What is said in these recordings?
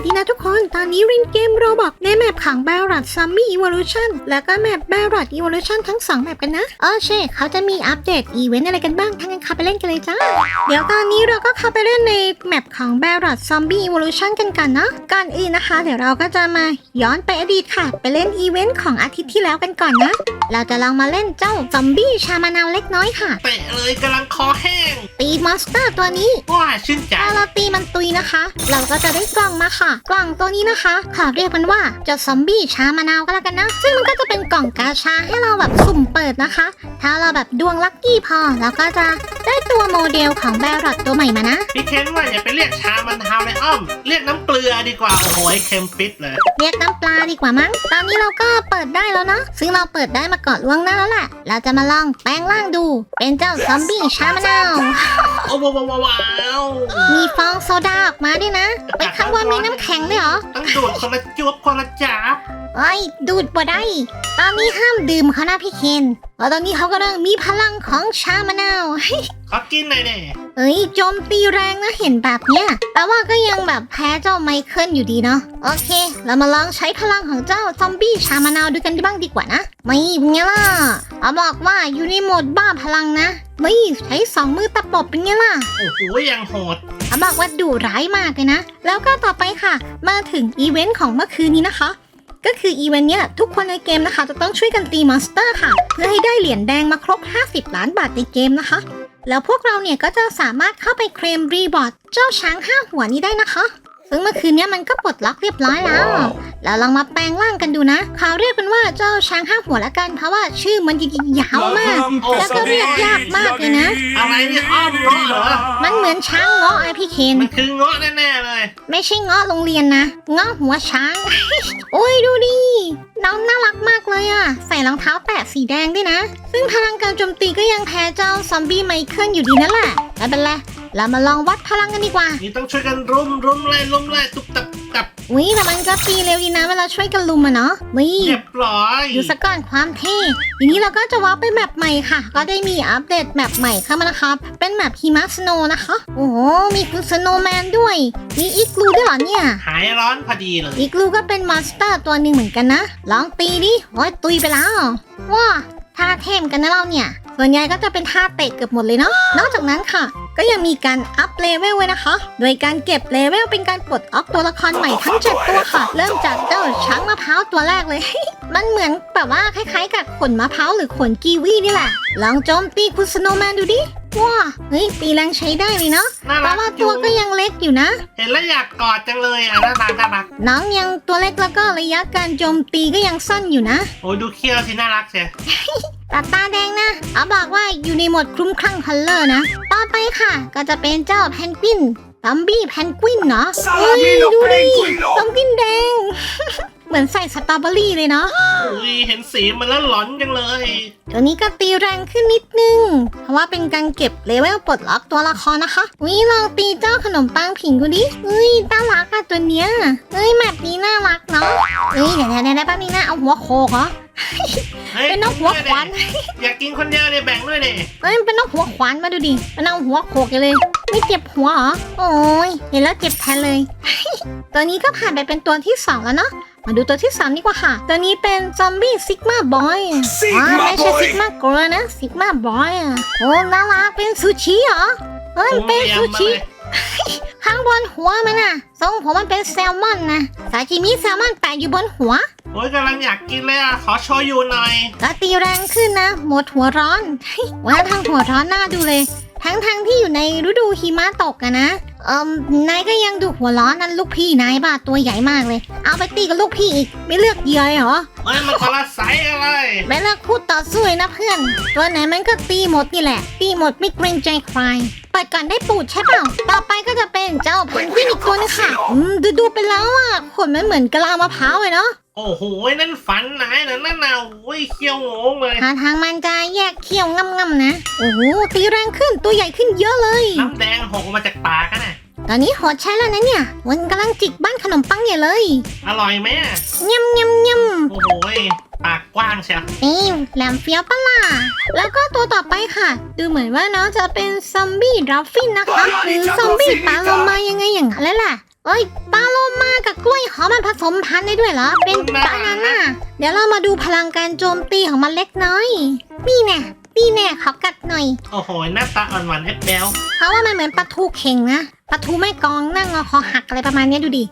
สดีนะทุกคน ตอนนี้เล่นเกมโรบอกในแมปขังแบรัดซัมมี่อีวอลูชันแล้วก็แมปแบรัดอีวอลูชันทั้งสองแมปกันนะเออใช่เขาจะมีอัปเดตอีเวนต์อะไรกันบ้างทั้างนั้นเข้าไปเล่นกันเลยจ้า เดี๋ยวตอนนี้เราก็เข้าไปเล่นในแมปของแบรัดซัมมี่อีวอลูชันกันกันนะก่อนอื่นนะคะ เดี๋ยวเราก็จะมาย้อนไปอดีตค่ะ ไปเล่นอีเวนต์ของอาทิตย์ที่แล้วกันก่อนนะ เราจะลองมาเล่นเจ้าซอมบี้ชามานาวเล็กน้อยค่ะเตะเลยกำลังคอแห้งตีมอนสเตอร์ตัวนี้ว้าชื่นใจถ้าเราตีมัน ตุยนะคะ เราก็จะได้กล่องมาค่ะ กล่องตัวนี้นะคะขอเรียกมันว่าเจ้าซอมบี้ชามะนาวก็แล้วกันนะ ซึ่งมันก็จะเป็นกล่องกาชาให้เราแบบสุ่มเปิดนะคะ ถ้าเราแบบดวงลัคกี้พอเราก็จะได้ตัวโมเดลของแบรอทตัวใหม่มานะ พี่เคนว่าอย่าไปเรียกชามันทาวเลยอ้อม เรียกน้ำเกลือดีกว่า โอ้โหเค็มปิดเลย เรียกน้ำปลาดีกว่ามั้ง ตอนนี้เราก็เปิดได้แล้วนะซึ่งเราเปิดได้มาก่อนล่วงหน้าแล้วแหละ เราจะมาลองแปลงร่างดู เป็นเจ้าซอมบี้ชามะนาว โอ้ว้าวว้าวว้าวมีฟองโซดาออกมาด้วยนะ ไปข้างบนมีน้ำแข็งด้วยเหรอต้องดูดคนละจวบคนละจับเอ้ยดูดบ่ได้ ตอนนี้ห้ามดื่มเขานะพี่เคน เพราะตอนนี้เขากำลังมีพลังของชามะนาวขอกินหน่อยเน่เอ้ยโจมตีแรงนะเห็นแบบเนี้ย แต่ว่าก็ยังแบบแพ้เจ้าไมเคิลอยู่ดีเนาะ โอเค เรามาลองใช้พลังของเจ้าซอมบี้ชามะนาวดูกันบ้างดีกว่านะ ไม่เป็นไงล่ะเขาบอกว่าอยู่ในโหมดบ้าพลังนะ ไม่ใช้สองมือตะปบเป็นไงล่ะ โอ้โหยังโหดเขาบอกว่าดุร้ายมากเลยนะ แล้วก็ต่อไปค่ะ มาถึงอีเวนต์ของเมื่อคืนนี้นะคะ ก็คืออีเวนต์เนี้ยทุกคนในเกมนะคะ จะต้องช่วยกันตีมอนสเตอร์ค่ะ เพื่อให้ได้เหรียญแดงมาครบ 50 ล้านบาทในเกมนะคะ แล้วพวกเราเนี่ยก็จะสามารถเข้าไปเคลมรีบอร์ดเจ้าช้างห้าหัวนี้ได้นะคะ ซึ่งเมื่อคืนเนี้ยมันก็ปลดล็อกเรียบร้อยแล้วแล้วลองมาแปลงร่างกันดูนะเขาเรียกมันว่าเจ้าช้างห้าหัวละกันเพราะว่าชื่อมันยาวมาก แล้วก็เรียกยากมากเลยนะ อะไรเนี่ยอ้อมเงาะเหรอ มันเหมือนช้างเงาะไอพี่เคนมันคือเงาะแน่ๆเลย ไม่ใช่เงาะโรงเรียนนะเงาะหัวช้าง โอ้ยดูดิน้องน่ารักมากเลยอะใส่รองเท้าแตะสีแดงด้วยนะ ซึ่งพลังการโจมตีก็ยังแพ้เจ้าซอมบี้ไมเคิลอยู่ดีนั่นแหละไม่เป็นไร เรามาลองวัดพลังกันดีกว่า นี่ต้องช่วยกันรุมรุมไล่รุมไล่ตุบตับตับอุ้ยแต่มันก็ตีเร็วดีนะเวลาช่วยกันลุมอะเนาะวิเรียบร้อยดูสก่อนความเท่ทีนี้เราก็จะวัดไปแมปใหม่ค่ะ ก็ได้มีอัปเดตแมปใหม่เข้ามานะครับ เป็นแมปหิมะสโนว์นะคะ โอ้โห มีคุณสโนว์แมนด้วย มีอีกลูด้วยเหรอเนี่ย หายร้อนพอดีเลย อีกลูก็เป็นมอนสเตอร์ตัวหนึ่งเหมือนกันนะ ลองตีดิโอ้ยตุยไปแล้วว้าท่าเทมกันนะเราเนี่ย ส่วนใหญ่ก็จะเป็นท่าเตะเกือบหมดเลยเนาะ นอกจากนั้นค่ะ ก็ยังมีการอัพเลเวลไว้นะคะ โดยการเก็บเลเวลเป็นการปลดออกตัวละครใหม่ทั้ง 7 ตัวค่ะ เริ่มจากเจ้าช้างมะพร้าวตัวแรกเลย มันเหมือนแบบว่าคล้ายๆ กับขนมะพร้าวหรือขนกีวีนี่แหละ ลองโจมตีคุณสโนว์แมนดูดิ ว้าเฮ้ยตีแรงใช้ได้เลยเนาะ น่าแต่รักว่าอตัวยู่ก็ยังเล็กอยู่นะ เห็นแล้วอยากกอดจังเลยอะน่ารักน่ารักน้องยังตัวเล็กแล้วก็ระยะการโจมตีก็ยังสั้นอยู่นะ โอ้ยดูเขี้ยวสิน่ารักเชีย ตาตาแดงนะเอาบอกว่าอยู่ในโหมดคลุ้มคลั่งคัลเลอร์นะ ต่อไปค่ะ ก็จะเป็นเจ้าแพนกวินซัมบี้แพนกวินเนาะเฮ้ยดูดิซัมบินแดง เหมือนใส่สตรอเบอรี่เลยเนาะ อุ้ยเห็นสีมันแล้วหลอนจังเลย ตัวนี้ก็ตีแรงขึ้นนิดนึง เพราะว่าเป็นการเก็บเลเวลปลดล็อกตัวละครนะคะวิลองตีเจ้าขนมปังผิงกูดิเฮ้ยน่ารักอะตัวเนี้ยเฮ้ยแมปนี้น่ารักเนาะเฮ้ยเดี๋ยวเดี๋ยวเดี๋ยวแป๊บนึงนะเอาหัวโคกเหรอฮ้ยเป็นนกหัวขวานอยากกินคนเดียวเนี่ยแบ่งด้วยเนี่ยเอ้ยเป็นนกหัวขวานมาดูดิมันเอาหัวโขกอยู่เลย ไม่เจ็บหัวเหรอ โอ้ยเห็นแล้วเจ็บแทนเลย ตัวนี้ก็ผ่านไปเป็นตัวที่สองแล้วเนาะ มาดูตัวที่สามดีกว่าค่ะ ตัวนี้เป็นซอมบี้ซิกมาบอยอ๋อ Sigma ไม่ใช่ซิก boy มากรัวนะซิกมาบอยอะโอ้น่ารักเป็นซูชิเหรอเฮ้ยผมเป็นเรียซูมมาชิเลยข้างบนหัวมันน่ะทรงผมมันเป็นแซลมอนนะซาชิมิแซลมอนแปะอยู่บนหัวโอ้ยกำลังอยากกินเลยอะ ขอโชว์อยู่หน่อยก็ตีแรงขึ้นนะ หมดหัวร้อนว่าทางหัวร้อนหน้าดูเลย ทั้งทางๆที่อยู่ในฤดูหิมะตกอะนะ เอิมนายก็ยังดูหัวร้อนนั่นลูกพี่นายบ้าตัวใหญ่มากเลย เอาไปตีกับลูกพี่อีก ไม่เลือกเหยื่อเหรอเฮ้ยมันคนละไซส์อะไร ไม่เลือกคู่ต่อสู้เลยนะเพื่อน ตัวไหนมันก็ตีหมดนี่แหละ ตีหมดไม่เกรงใจใครเปิดก่อนได้ปูดใช่เปล่า ต่อไปก็จะเป็นเจ้าเพนกวินอีกตัวนึงค่ะ อืมดูดูๆไปแล้วอะขนมันเหมือนกะลามะพร้าวเลยเนาะ โอ้โหนั่นฝันนายนะนั่นน่ะโอ้ยเคี้ยวโงงเลยหาทางมันจะแยกเขี้ยวง่ำๆนะ โอ้โหตีแรงขึ้นตัวใหญ่ขึ้นเยอะเลย น้ำแดงหกออกมาจากปากกันน่ะตอนนี้โหดใช้แล้วนะเนี่ยมันกำลังจิกบ้านขนมปังใหญ่เลยอร่อยไหมอะยำยำยโอ้โหปากกว้างเชียวำนี่แหลมเฟี้ยวปะล่ะแล้วก็ตัวต่อไปค่ะ ดูเหมือนว่าน้องจะเป็นซอมบี้ดราฟฟินนะคะหรือซอมบี้ปลาโลมายังไงอย่างนั้นเลยล่ะ เอ้ยปลาโลมากับกล้วยหอมมันผสมพันธุ์ได้ด้วยเหรอ เป็นบานาน่าเดี๋ยวเรามาดูพลังการโจมตีของมันเล็กน้อย นี่แน่นี่แน่ขอกัดหน่อย โอ้โห หน้าตาอ่อนหวานแอปเบลเพราะว่ามันเหมือนปลาทูเข่งนะ ปลาทูไม่กองนั่งงอคอหักอะไรประมาณเนี้ยดูดิ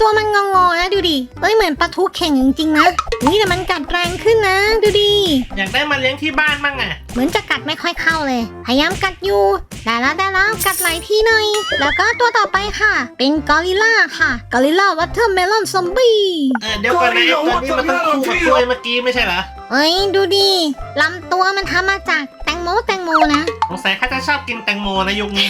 ตัวมันงองๆนะดูดิเอ้ยเหมือนปลาทูเข่งจริงๆนะนี่แต่มันกัดแรงขึ้นนะ ดูดิ อยากได้มาเลี้ยงที่บ้านบ้างอะเหมือนจะกัดไม่ค่อยเข้าเลย พยายามกัดอยู่ ได้แล้วได้แล้วกัดหลายที่หน่อย แล้วก็ตัวต่อไปค่ะ เป็นกอริลลาค่ะ กอริลลาวัตเทอร์เมลอนซอมบี้ เออเดี๋ยวก่อนนะไอ้ตัวนี้มันต้องคู่กับกล้วยเมื่อกี้ไม่ใช่เหรอ เอ้ยดูดิลำตัวมันทำมาจากแตงโมแตงโมนะ สงสัยเขาจะชอบกินแตงโมนะยุคนี้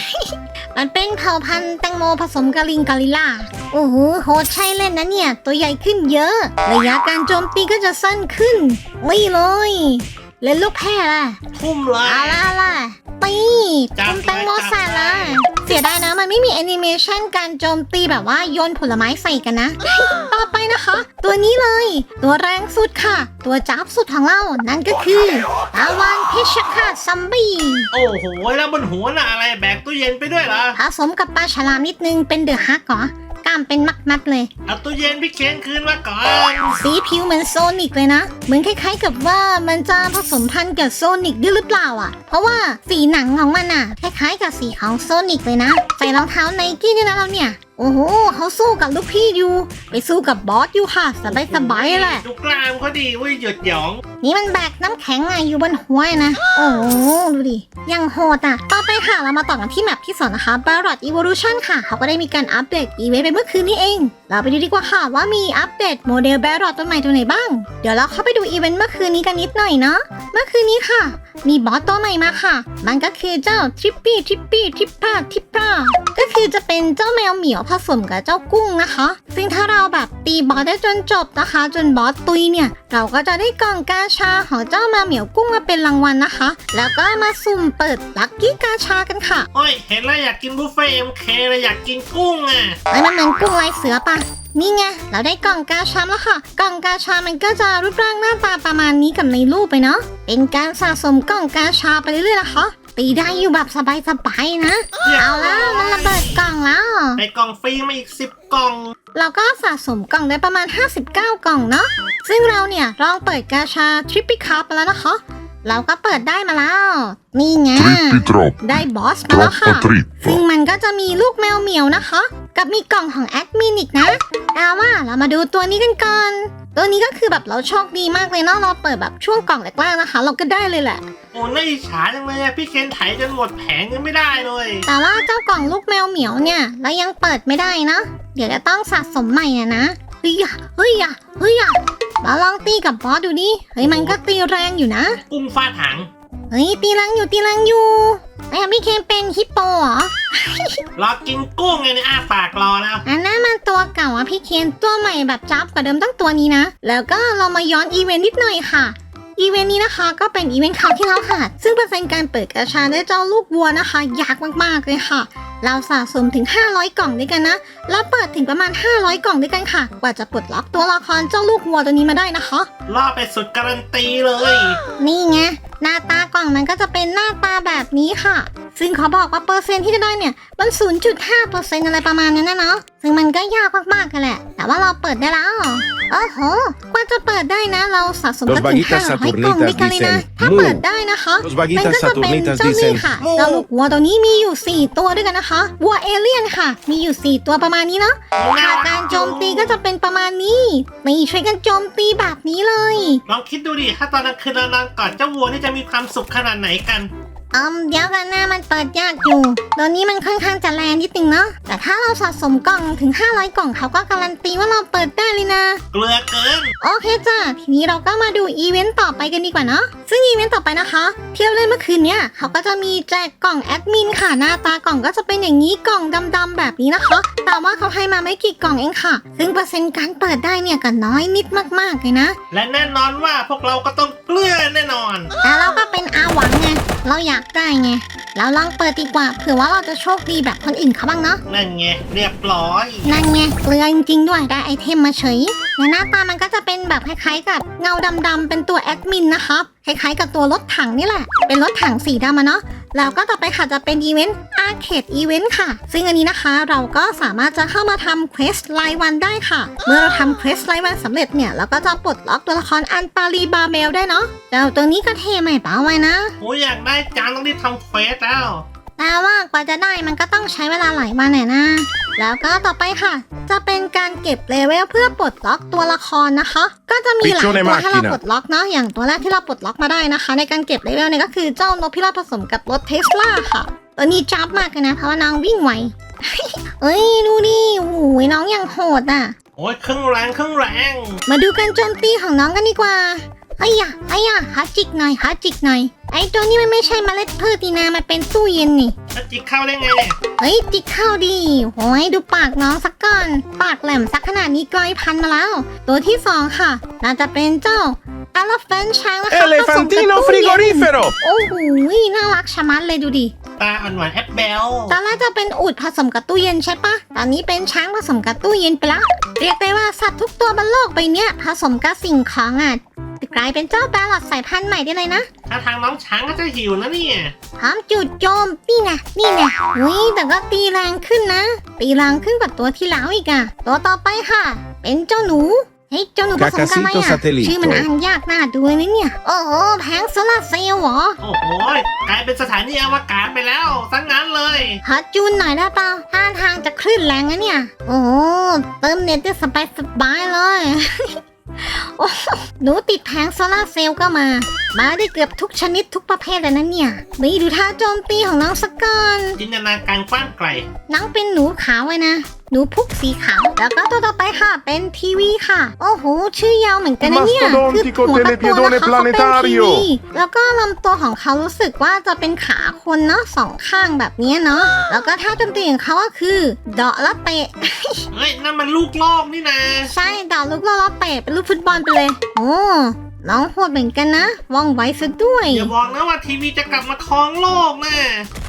มันเป็นเผ่าพันธุ์แตงโมผสมกับลิงกอริลลาโอ้โหโหดใช่เล่นนะเนี่ย ตัวใหญ่ขึ้นเยอะ ระยะการโจมตีก็จะสั้นขึ้นนี่เลยเล่นลูกแพร่ล่ะ ทุ่มเลยเอาละเอาละ ตีจับคุณแตงโมเลยจับใส่ละเลยเสียดายนะมันไม่มีแอนิเมชันการโจมตีแบบว่าโยนผลไม้ใส่กันนะ ต่อไปนะคะ ตัวนี้เลย ตัวแรงสุดค่ะ ตัวจับสุดของเรา นั่นก็คือตาวานเพชรค่ะซัมบี้ โอ้โห แล้วบนหัวน่ะอะไรแบกตู้เย็นไปด้วยเหรอผสมกับปลาฉลามนิดนึงเป็นเดอะฮักเหรอ กล้ามเป็นมัดๆเลย เอาตู้เย็นพี่เคนคืนมาก่อน สีผิวเหมือนโซนิกเลยนะ เหมือนคล้ายๆกับว่ามันจะผสมพันธุ์กับโซนิกด้วยหรือเปล่าอะ เพราะว่าสีหนังของมันอะ คล้ายๆกับสีของโซนิกเลยนะ ใส่รองเท้าไนกี้ด้วยนะเราเนี่ย โอ้โหเขาสู้กับลูกพี่อยู่ ไปสู้กับบอสอยู่ค่ะสบายๆแหละ ดูกล้ามเขาดีเว้ยหยดหยอง นี่มันแบกน้ำแข็งอะอยู่บนหัวนะ โอ้โหดูดิ ยังโหดอะ ต่อไปค่ะเรามาต่อกันที่แมปที่สองนะคะ Barrot Evolution ค่ะ เขาก็ได้มีการอัปเดตอีเวนต์ไปเมื่อคืนนี้เอง เราไปดูดีกว่าค่ะว่ามีอัปเดตโมเดล Barrot ตัวใหม่ตัวไหนบ้าง เดี๋ยวเราเข้าไปดูอีเวนต์เมื่อคืนนี้กันนิดหน่อยเนาะ เมื่อคืนนี้ค่ะ มีบอสตัวใหม่มาค่ะ มันก็คือเจ้าทริปปี้ทริปปี้ทริปป้าทริปป้าก็คือจะเป็นเจ้าแมวเหมียวผสมกับเจ้ากุ้งนะคะ ซึ่งถ้าเราแบบตีบอสได้จนจบนะคะ จนบอสตุยเนี่ย เราก็จะได้กล่องกาชาของเจ้าแมวเหมียวกุ้งมาเป็นรางวัลนะคะ แล้วก็มาสุ่มเปิดลัคกี้กาชากันค่ะ โอ้ย เห็นแล้วอยากกินบุฟเฟ่เอ็มเคเลยอยากกินกุ้งอะเอ้ยมันเหมือนกุ้งลายเสือปะนี่ไง เราได้กล่องกาชาแล้วค่ะ กล่องกาชามันก็จะรูปร่างหน้าตาประมาณนี้กับในรูปไปเนาะ เป็นการสะสมกล่องกาชาไปเรื่อยๆนะคะ ตีได้อยู่แบบสบายๆนะ เอาแล้วมันระเบิดกล่องแล้วได้กล่องฟรีมาอีกสิบกล่อง เราก็สะสมกล่องได้ประมาณ 59 กล่องเนาะ ซึ่งเราเนี่ยลองเปิดกาชาทริปปี้คัพมาแล้วนะคะ เราก็เปิดได้มาแล้ว นี่ไง Trippi trop, ได้บอสมาแล้วค่ะ troppo ซึ่ง trippo. มันก็จะมีลูกแมวเหมียวนะคะ กับมีกล่องของแอดมินอีกนะแต่ว่าเรามาดูตัวนี้กันก่อน ตัวนี้ก็คือแบบเราโชคดีมากเลยเนาะเราเปิดแบบช่วงกล่องแรกๆนะคะ เราก็ได้เลยแหละ โอ้น่าอิจฉาจังเลยอะพี่เคนไถจนหมดแผงยังไม่ได้เลย แต่ว่าเจ้ากล่องลูกแมวเหมียวเนี่ยเรายังเปิดไม่ได้นะเดี๋ยวจะต้องสะสมใหม่อะนะเฮ้ยอะเฮ้ยอะเฮ้ยอะมาลองตีกับบอสดูดิเฮ้ยมันก็ตีแรงอยู่นะ กุ้งฟาดหาง เฮ้ยตีแรงอยู่ตีแรงอยู่ไอ้พี่เคนเป็นฮิปโปเหรอรอกินกุ้งไงเนี่ยอ้าปากรอแล้วอันนั้นมันตัวเก่าอะพี่เคนตัวใหม่แบบจับกว่าเดิมตั้งตัวนี้นะ แล้วก็เรามาย้อนอีเวนต์นิดหน่อยค่ะอีเวนต์นี้นะคะก็เป็นอีเวนต์คราวที่แล้วค่ะ ซึ่งเปอร์เซ็นต์การเปิดกระชาได้เจ้าลูกวัวนะคะ ยากมากๆเลยค่ะ เราสะสมถึง 500 กล่องด้วยกันนะ แล้วเปิดถึงประมาณ 500 กล่องด้วยกันค่ะ กว่าจะปลดล็อกตัวละครเจ้าลูกวัวตัวนี้มาได้นะคะล่อไปสุดการันตีเลย นี่ไง หน้าตากล่องมันก็จะเป็นหน้าตาแบบนี้ค่ะ ซึ่งเขาบอกว่าเปอร์เซ็นต์ที่จะได้เนี่ย มัน 0.5เปอร์เซ็นต์อะไรประมาณนั้นนะเนาะ ซึ่งมันก็ยากมากๆกันแหละ แต่ว่าเราเปิดได้แล้วโอ้โห กว่าจะเปิดได้นะ เราสะสมกันถึง Los vaguitas 500กล่องด้วยกันเลยนะ Saturnitas ถ้า dicen เปิดได้นะคะ Los มัน vaguitas ก็จะเป็น saturnitas เจ้านี่ dicen ค่ะเจ้าลูกวัวตัวนี้มีอยู่ 4 ตัวด้วยกันนะคะ วัวเอเลี่ยนค่ะ มีอยู่ 4 ตัวประมาณนี้เนาะค่าการโจมตีก็จะเป็นประมาณนี้นี่ช่วยกันโจมตีแบบนี้เลย ลองคิดดูดิ ถ้าตอนกลางคืนเรานอนกอดเจ้าวัวนี่จะมีความสุขขนาดไหนกัน อืมเดี๋ยวกันนะมันเปิดยากอยู่ตัวนี้มันค่อนข้างจะแรงนิดนึงเนาะแต่ถ้าเราสะสมกล่องถึง 500 กล่องเขาก็การันตีว่าเราเปิดได้เลยนะ เกลือเกิน โอเคจ้ะทีนี้เราก็มาดูอีเวนต์ต่อไปกันดีกว่าเนาะซึ่งอีเวนต์ต่อไปนะคะ ที่เราเล่นเมื่อคืนเนี้ยเขาก็จะมีแจกกล่องแอดมินค่ะหน้าตากล่องก็จะเป็นอย่างนี้กล่องดำๆแบบนี้นะคะแต่ว่าเขาให้มาไม่กี่กล่องเองค่ะ ซึ่งเปอร์เซ็นต์การเปิดได้เนี่ยก็น้อยนิดมากๆเลยนะ และแน่นอนว่าพวกเราก็ต้องเกลือแน่นอนแต่เราก็เป็นอาหวังไงเราอยากได้ไงเราลองเปิดดีกว่าเผื่อว่าเราจะโชคดีแบบคนอื่นเขาบ้างเนาะนั่นไงเรียบร้อยนั่นไงเกลือจริงๆด้วยได้ไอเทมมาเฉยและหน้าตามันก็จะเป็นแบบคล้ายๆกับเงาดำๆเป็นตัวแอดมินนะคะคล้ายๆกับตัวรถถังนี่แหละ เป็นรถถังสีดำอะเนาะ แล้วก็ต่อไปค่ะจะเป็นอีเวนต์อาร์เคดอีเวนต์ค่ะ ซึ่งอันนี้นะคะเราก็สามารถจะเข้ามาทำเควสรายวันได้ค่ะ เมื่อเราทำเควสรายวันสำเร็จเนี่ยเราก็จะปลดล็อกตัวละครอันปารีบาเมลได้เนาะเจ้าตัวนี้ก็เท่ไม่เปล่าไว้นะ โอ้ยอยากได้จังต้องรีบทำเควสแล้ว แต่ว่ากว่าจะได้มันก็ต้องใช้เวลาหลายวันแน่นะ แล้วก็ต่อไปค่ะ จะเป็นการเก็บเลเวลเพื่อปลดล็อกตัวละครนะคะ ก็จะมีหลายตัว Piccione ให้เรา macchina ปลดล็อกเนาะอย่างตัวแรกที่เราปลดล็อกมาได้นะคะ ในการเก็บเลเวลเนี่ยก็คือเจ้านกพิราบผสมกับรถเทสลาค่ะตัวนี้จับมากเลยนะเพราะว่าน้องวิ่งไวเอ้ยดูดิโอ้โหน้องยังโหดอะโอ้ยครึ่งแรงครึ่งแรง มาดูการโจมตีของน้องกันดีกว่าไอ้ยะไอ้ยะหาจิกหน่อยหาจิกหน่อย ไอ้ตัวนี้มันไม่ใช่เมล็ดพืชนี่นะมันเป็นตู้เย็นนี่ แล้วจิกเข้าได้ไงเนี่ยเฮ้ยจิกเข้าดีโอ้ยดูปากน้องสักก่อน ปากแหลมสักขนาดนี้ไกลพันมาแล้ว ตัวที่สองค่ะ น่าจะเป็นเจ้า elephant ช้างนะคะผสมกับ Elefantino ตู้เย็น frigorifero! โอ้โหน่ารักชะมัดเลยดูดิ ตาอ่อนหวานแอปเบลตอนแรกจะเป็นอูดผสมกับตู้เย็นใช่ปะ ตอนนี้เป็นช้างผสมกับตู้เย็นไปละเรียกได้ว่าสัตว์ทุกตัวบนโลกใบเนี้ยผสมกับสิ่งของอะ กลายเป็นเจ้าแบลลอดสายพันธุ์ใหม่ได้เลยนะ ถ้าทางน้องช้างก็จะหิวนะเนี่ยพร้อมจุดโจมนี่ไงนี่ไงอุ้ยแต่ก็ตีแรงขึ้นนะ ตีแรงขึ้นกว่าตัวที่แล้วอีกอะตัวต่อไปค่ะ เป็นเจ้าหนูเฮ้ยเจ้าหนูผสมกันไหม Cacasito อะ satellito ชื่อมันอ่านยากน่าดูเลยนะเนี่ย โอ้โหแผงโซลาร์เซลล์เหรอ โอ้โหกลายเป็นสถานีอวกาศไปแล้วสังงั้นเลยขอจูนหน่อยได้เปล่าท่าทางจะคลื่นแรงนะเนี่ย โอ้โหเติมเน็ตได้สบายสบายๆเลยโอ้โหหนูติดแผงโซลาร์เซลล์ก็มา มาได้เกือบทุกชนิดทุกประเภทเลยนะเนี่ยนี่ดูท่าโจมตีของน้องสกก่อนจินตนาการกว้างไกล น้องเป็นหนูขาวไว้นะ หนูพุกสีขาว แล้วก็ตัวต่อไปค่ะ เป็นทีวีค่ะ โอ้โห ชื่อยาวเหมือนกันนะเนี่ย Mastodontico หัวกับตัวนะคะ telepiedone เขาเป็นที planetario วี แล้วก็ลำตัวของเขารู้สึกว่าจะเป็นขาคนเนาะสองข้างแบบนี้เนาะ แล้วก็ท่าโจมตีของเขาก็คือเดาะและเตะเฮ้ยนั่นมันลูกโลกนี่นะ ใช่เดาะลูกโลกแล้วเตะเป็นลูกฟุตบอลไปเลย โอ้ น้องโหดเหมือนกันนะว่องไวซะด้วยอย่าบอกนะว่าทีวีจะกลับมาครองโลกนะ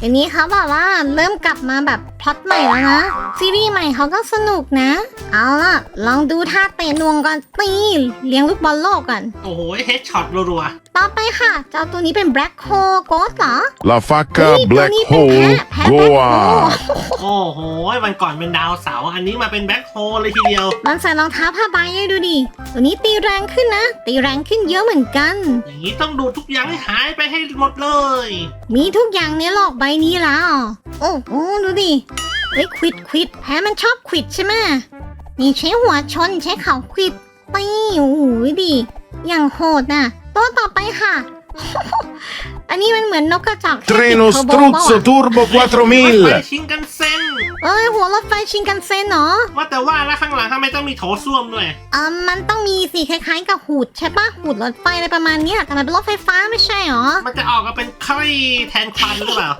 อันนี้เขาบอกว่าเริ่มกลับมาแบบพล็อตใหม่แล้วนะ ซีรีส์ใหม่เขาก็สนุกนะ เอาล่ะ ลองดูท่าเตะนวงก่อนตีเลี้ยงลูกบอลโลกก่อนโอ้โหเฮดช็อตรัว ต่อไปค่ะ เจ้าตัวนี้เป็น Black Hole Ghost เหรอ La เฮ้ facca ยตัว black นี้เป็น hole แพะแพะ Black Goa! Hole ๆโอ้โหวันก่อนเป็นดาวเสาร์อันนี้มาเป็นแบ็คโฮเลยทีเดียวมันใส่รองเท้าผ้าใบให้ดูดิ ตัวนี้ตีแรงขึ้นนะ ตีแรงขึ้นเยอะเหมือนกัน อย่างนี้ต้องดูดทุกอย่างให้หายไปให้หมดเลย มีทุกอย่างในโลกใบนี้แล้ว โอ้โหดูดิเฮ้ยควิดควิดแพ้มันชอบควิดใช่ไหมนี่ใช้หัวชนใช้เข่าควิดตีโอ้โหดิอย่างโหดน่ะ ตัวต่อไปค่ะอันนี้มันเหมือนนกกระจอกแค่ติด Treno เทอร์โบเปล่า struzzo อะ turbo รถไฟ 4000! ชิงกันเซ็นเอ้ยหัวรถไฟชินกันเซ็นเหรอว่าแต่ว่าแล้วข้างหลังทำไมต้องมีโถส้วมด้วยเออมันต้องมีสีคล้ายๆกับหูดใช่ปะหูดรถไฟอะไรประมาณเนี้ยแต่มันเป็นรถไฟฟ้าไม่ใช่หรอมันจะออกมาเป็นไข้แทนควันหรือเปล่า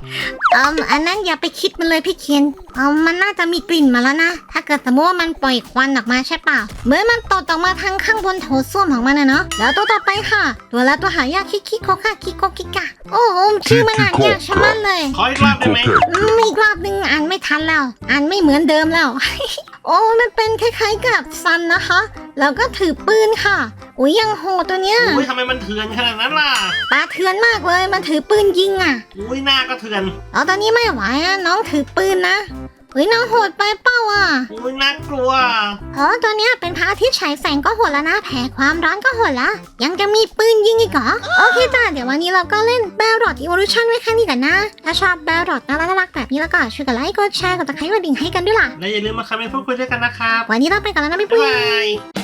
เอออันนั้นอย่าไปคิดมันเลยพี่เคียนเออมันน่าจะมีกลิ่นมาแล้วนะ ถ้าเกิดสมมติว่ามันปล่อยควันออกมาใช่เปล่าเหมื่อนมันตดออกมาทางข้างบนโถส้วมของมันนะเนาะแล้วตัวต่อไปค่ะ ตัวละตัวหายากคิกคิกโคค่ะคิกโคคิกะ โอ้โหชื่อมันอ่านยากชะมัดเลย ขออีกรอบได้ไหม Coque. อืมอีกรอบนึงอ่านไม่ทันแล้ว อ่านไม่เหมือนเดิมแล้ว โอ้มันเป็นคล้ายๆกับซันนะคะ แล้วก็ถือปืนค่ะ อุ้ยยังโหดตัวเนี้ยอุ้ยทำไมมันเถื่อนขนาดนั้นล่ะตาเถือนมากเลย มันถือปืนยิงอะ อุ้ยหน้าก็เถื่อนแล้วตอนนี้ไม่ไหวอะน้องถือปืนนะ เฮ้ยน้องโหดไปเป้าอะอุ้ยน่ากลัวอ๋อตัวเนี้ยเป็นพระอาทิตย์ฉายแสงก็โหดแล้วนะแผ่ความร้อนก็โหดละ ยังจะมีปืนยิงอีกเหรอ โอเคจ้าเดี๋ยววันนี้เราก็เล่น b a r o t Evolution ไว้แค่นี้กันนะ ถ้าชอบ b a r o t น่ารักๆแบบนี้แล้วก็ช่วยกดไลค์ กดแชร์ กดตะไคร้กดดิ่งให้กันด้วยล่ะ และอย่าลืมมาคอมเมนต์พูดคุยด้วยกันนะครับ วันนี้เราไปก่อนแล้วนะบ๊ายบ๊ายบาบายย